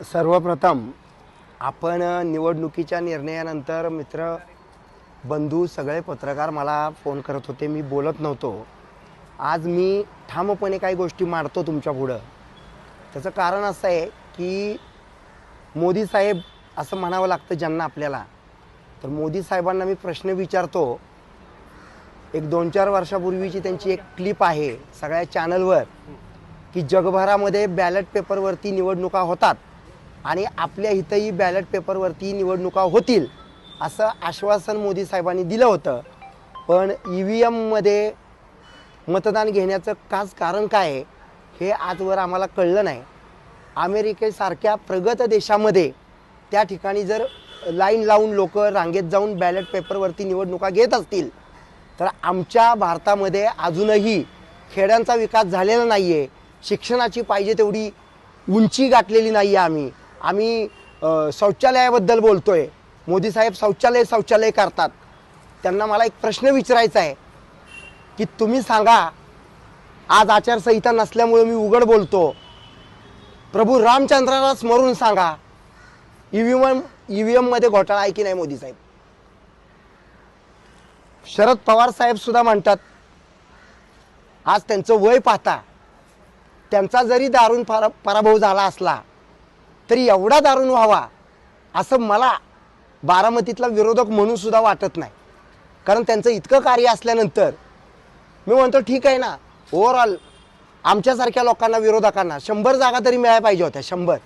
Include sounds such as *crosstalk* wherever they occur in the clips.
सर्वप्रथम आपण निवडणुकीच्या निर्णयानंतर मित्र बंधू सगळे पत्रकार मला फोन करत होते. मी बोलत नव्हतो. आज मी ठामपणे काही गोष्टी मांडतो तुमच्या पुढं. त्याचं कारण असं आहे की मोदी साहेब असं म्हणावं लागतं ज्यांना आपल्याला. तर मोदी साहेबांना मी प्रश्न विचारतो. एक दोन चार वर्षापूर्वीची त्यांची एक क्लिप आहे सगळ्या चॅनलवर की जगभरामध्ये बॅलेट पेपरवरती निवडणुका होतात. आणि आपल्या इथंही बॅलेट पेपरवरती निवडणुका होतील असं आश्वासन मोदी साहेबांनी दिलं होतं. पण ई व्ही एममध्ये मतदान घेण्याचं खास कारण काय आहे हे आजवर आम्हाला कळलं नाही. अमेरिकेसारख्या प्रगत देशामध्ये त्या ठिकाणी जर लाईन लावून लोक रांगेत जाऊन बॅलेट पेपरवरती निवडणुका घेत असतील तर आमच्या भारतामध्ये अजूनही खेड्यांचा विकास झालेला नाही आहे शिक्षणाची पाहिजे तेवढी उंची गाठलेली नाही आहे आम्ही. आम्ही शौचालयाबद्दल शौचालयाबद्दल बोलतोय. मोदी साहेब शौचालय शौचालय करतात. त्यांना मला एक प्रश्न विचारायचा आहे की तुम्ही सांगा आज आचारसंहिता नसल्यामुळे मी उघड बोलतो. प्रभू रामचंद्राला स्मरून सांगा E V M E V एममध्ये घोटाळा आहे की नाही मोदी साहेब? शरद पवार साहेब सुद्धा म्हणतात आज त्यांचं वय पाहता त्यांचा जरी दारुण परा पराभव झाला असला तरी एवढा दारुण व्हावा असं मला बारामतीतला विरोधक म्हणून सुद्धा वाटत नाही. कारण त्यांचं इतकं कार्य असल्यानंतर मी म्हणतो ठीक आहे ना. ओव्हरऑल आमच्यासारख्या लोकांना विरोधकांना शंभर जागा तरी मिळायला पाहिजे होत्या शंभर.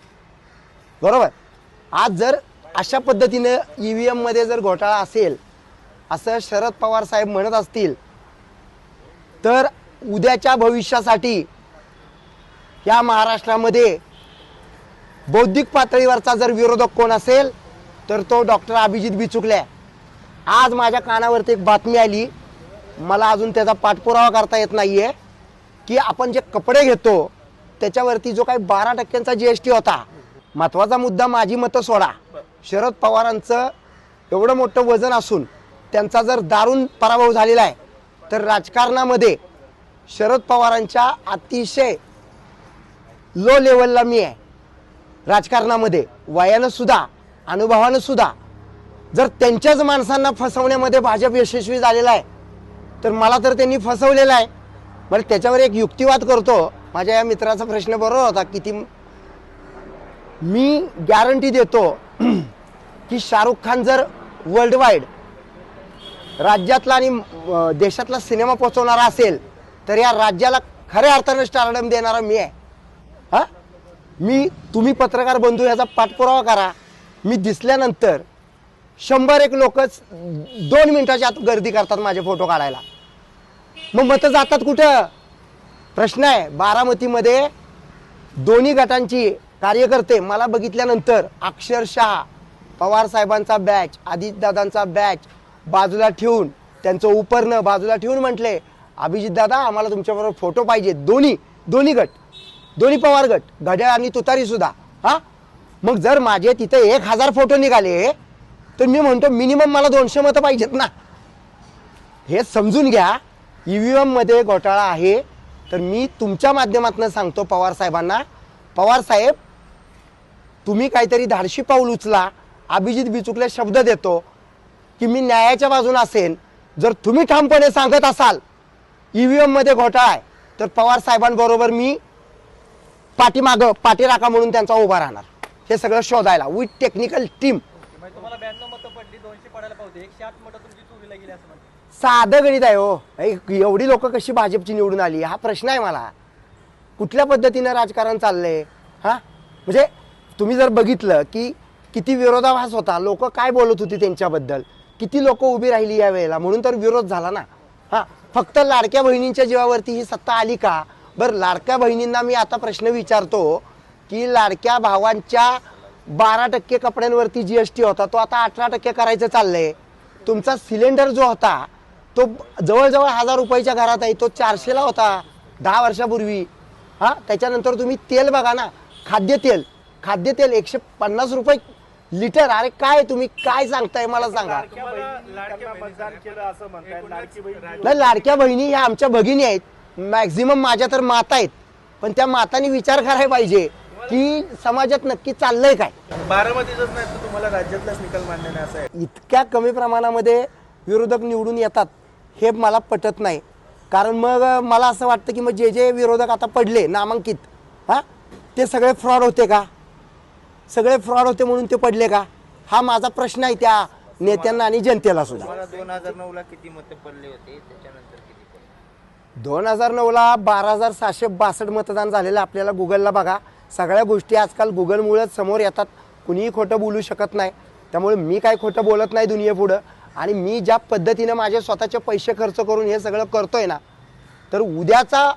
बरोबर? आज जर अशा पद्धतीनं ई व्ही एममध्ये जर घोटाळा असेल असं शरद पवार साहेब म्हणत असतील तर उद्याच्या भविष्यासाठी या महाराष्ट्रामध्ये बौद्धिक पातळीवरचा जर विरोधक कोण असेल तर तो डॉक्टर अभिजित बिचुकल्या आज माझ्या कानावरती एक बातमी आली. मला अजून त्याचा पाठपुरावा करता येत नाही आहे की आपण जे कपडे घेतो त्याच्यावरती जो काही बारा टक्क्यांचा जी एस टी होता. महत्त्वाचा मुद्दा माझी मतं सोडा. शरद पवारांचं एवढं मोठं वजन असून त्यांचा जर दारुण पराभव झालेला आहे तर राजकारणामध्ये शरद पवारांच्या अतिशय लो लेवलला मी आहे. राजकारणामध्ये वयानं सुद्धा अनुभवानं सुद्धा जर त्यांच्याच माणसांना फसवण्यामध्ये भाजप यशस्वी झालेला आहे तर मला तर त्यांनी फसवलेला आहे. बरं त्याच्यावर एक युक्तिवाद करतो. माझ्या या मित्राचा प्रश्न बरोबर होता किती मी गॅरंटी देतो *clears throat* की शाहरुख खान जर वर्ल्ड वाईड राज्यातला आणि देशातला सिनेमा पोचवणारा असेल तर या राज्याला खऱ्या अर्थानं स्टारडम देणारा मी आहे. हा? मी तुम्ही पत्रकार बंधू याचा पाठपुरावा करा. मी दिसल्यानंतर शंभर एक लोकच दोन मिनिटाच्या आत गर्दी करतात माझे फोटो काढायला. मग मतं जातात कुठं? प्रश्न आहे बारामतीमध्ये दोन्ही गटांची कार्यकर्ते मला बघितल्यानंतर अक्षरशः पवार साहेबांचा बॅच दादांचा बॅच बाजूला ठेवून त्यांचं उपरणं बाजूला ठेवून म्हटले अभिजित दादा आम्हाला तुमच्याबरोबर फोटो पाहिजे. दोन्ही दोन्ही गट. दोन्ही पवार गट घड्याळ आणि तुतारी सुद्धा. हा? मग जर माझे तिथे एक हजार फोटो निघाले तर मी म्हणतो मिनिमम मला दोनशे मतं पाहिजेत ना. हे समजून घ्या. ई व्ही एममध्ये घोटाळा आहे. तर मी तुमच्या माध्यमातून सांगतो पवार साहेबांना. पवार साहेब तुम्ही काहीतरी धाडशी पाऊल उचला. अभिजित बिचुकले शब्द देतो की मी न्यायाच्या बाजून असेन. जर तुम्ही ठामपणे सांगत असाल ई व्ही एममध्ये घोटाळा आहे तर पवार साहेबांबरोबर मी पाठीमागं पाठीराखा म्हणून त्यांचा उभा राहणार. हे सगळं शोधायला. विथ टेक्निकल टीम साधं गणित आहे हो. एवढी लोक कशी भाजपची निवडून आली? हा प्रश्न आहे मला. कुठल्या पद्धतीनं राजकारण चाललंय? हा? म्हणजे तुम्ही जर बघितलं की किती विरोधाभास होता. लोक काय बोलत होती त्यांच्याबद्दल? किती लोक उभी राहिली या वेळेला? म्हणून तर विरोध झाला ना. हा? फक्त लाडक्या बहिणींच्या जीवावरती ही सत्ता आली का? बरं लाडक्या बहिणींना मी आता प्रश्न विचारतो की लाडक्या भावांच्या बारा टक्के कपड्यांवरती जी एस टी होता तो आता अठरा टक्के करायचं चाललंय. तुमचा सिलेंडर जो होता तो जवळजवळ हजार रुपयाच्या घरात आहे तो चारशेला होता दहा वर्षापूर्वी. हा त्याच्यानंतर तुम्ही तेल बघा ना खाद्यतेल खाद्यतेल एकशे पन्नास रुपये लिटर. अरे काय तुम्ही काय सांगताय मला सांगा. नाही लाडक्या बहिणी ह्या आमच्या भगिनी आहेत. मॅक्झिमम माझ्या तर माता आहेत. पण त्या मातांनी विचार करायला पाहिजे की समाजात नक्की चाललंय काय. नाही तर तुम्हाला राज्यातलाच निकाल मान्य नाही असं आहे. इतक्या कमी प्रमाणामध्ये विरोधक निवडून येतात हे मला पटत नाही. कारण मग मला असं वाटतं की मग जे जे विरोधक आता पडले नामांकित हां ते सगळे फ्रॉड होते का? सगळे फ्रॉड होते म्हणून ते पडले का? हा माझा प्रश्न आहे त्या नेत्यांना आणि जनतेला सुद्धा. दोन हजार नऊ ला किती मतं पडले होते? त्याच्यानंतर किती? दोन हजार नऊला बारा हजार सहाशे बासष्ट मतदान झालेलं आपल्याला गुगलला बघा. सगळ्या गोष्टी आजकाल गुगलमुळेच समोर येतात. कुणीही खोटं बोलू शकत नाही. त्यामुळे मी काय खोटं बोलत नाही दुनियेपुढं आणि मी ज्या पद्धतीनं माझे स्वतःचे पैसे खर्च करून हे सगळं करतोय ना तर उद्याचा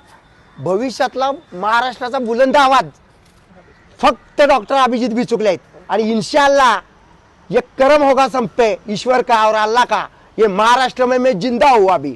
भविष्यातला महाराष्ट्राचा बुलंद आवाज फक्त डॉक्टर अभिजित बिचुकले आहेत. आणि इन्शाल्ला ये करम होगा संपे. ईश्वर का और अल्लाह का? ये महाराष्ट्र में मैं जिंदा हूँ अभी.